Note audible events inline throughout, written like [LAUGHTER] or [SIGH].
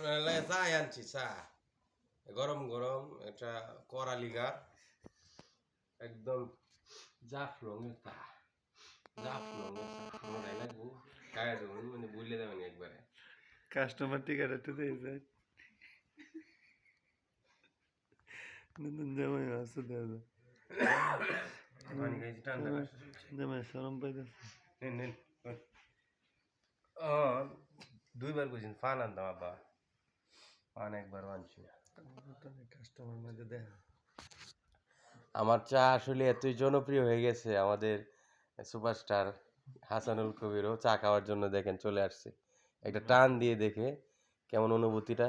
চা আনছি চা। গরম গরম এটা করালিগার একদম জাফলংয়ের চা। জাফলংয়ের চা। মনে লাগবো খায় দেবেন মানে বুঝলে দেবেন একবারে। কাস্টমার টিকাটা একটু দিয়ে যায় নতুন জামাই খাইছি ঠান্ডা জামাই সরম পাইতেছে। দুইবার কইছেন ফান আনতাম আব্বা। কাস্টমার দেখা আমার চা আসলে এতই জনপ্রিয় হয়ে গেছে আমাদের সুপারস্টার হাসানুল কবিরও চা খাওয়ার জন্য দেখেন চলে আসছে। একটা টান দিয়ে দেখে কেমন অনুভূতিটা?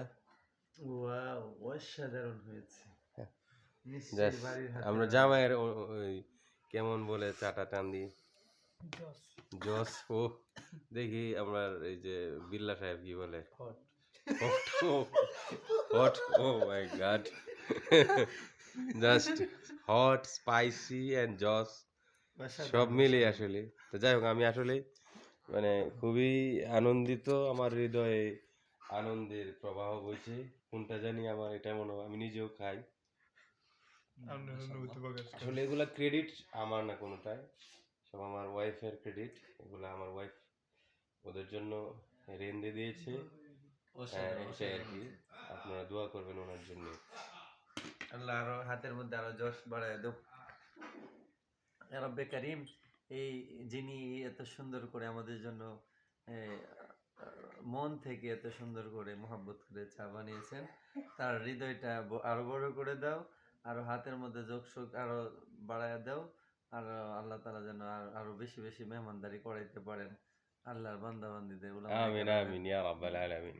ওয়াও অসাধারণ হয়েছে। হাতে আমরা জামাইয়ের ওই কেমন বলে চাটা টান দিই জস। ও দেখি আমরা এই যে বিল্লা সাহেব কি বলে? [LAUGHS] [LAUGHS] Hot. Hot oh my god just hot spicy and Jos সব মিলিয়ে আসলে। তো যাই হোক আমি আসলে মানে খুবই আনন্দিত। আমার হৃদয়ে আনন্দের প্রবাহ বইছে। কোনটা জানি আমার এটা মনে হয় আমি নিজেও খাই। আসলে এগুলা ক্রেডিট আমার না কোনোটাই। সব আমার ওয়াইফের ক্রেডিট এগুলা আমার ওয়াইফ ওদের জন্য রেন্দে দিয়েছে। এটাই আর কি আপনারা দোয়া করবেন ওনার জন্য। আল্লাহ আরও হাতের মধ্যে আরও বাড়ায় দেব। রব্বে কারিম এই যিনি এত সুন্দর করে আমাদের জন্য মন থেকে এত সুন্দর করে মোহাব্বত করে চা বানিয়েছেন তার হৃদয়টা আরও বড় করে দাও আরও হাতের মধ্যে যোগ যোগসোগ আরও বাড়ায় দাও আর আল্লাহ তালা যেন আরও বেশি বেশি মেহমানদারি করাইতে পারেন। আল্লাহর বান্দা বান্দিদের আমিন আমিন ইয়া রাব্বাল আলামিন।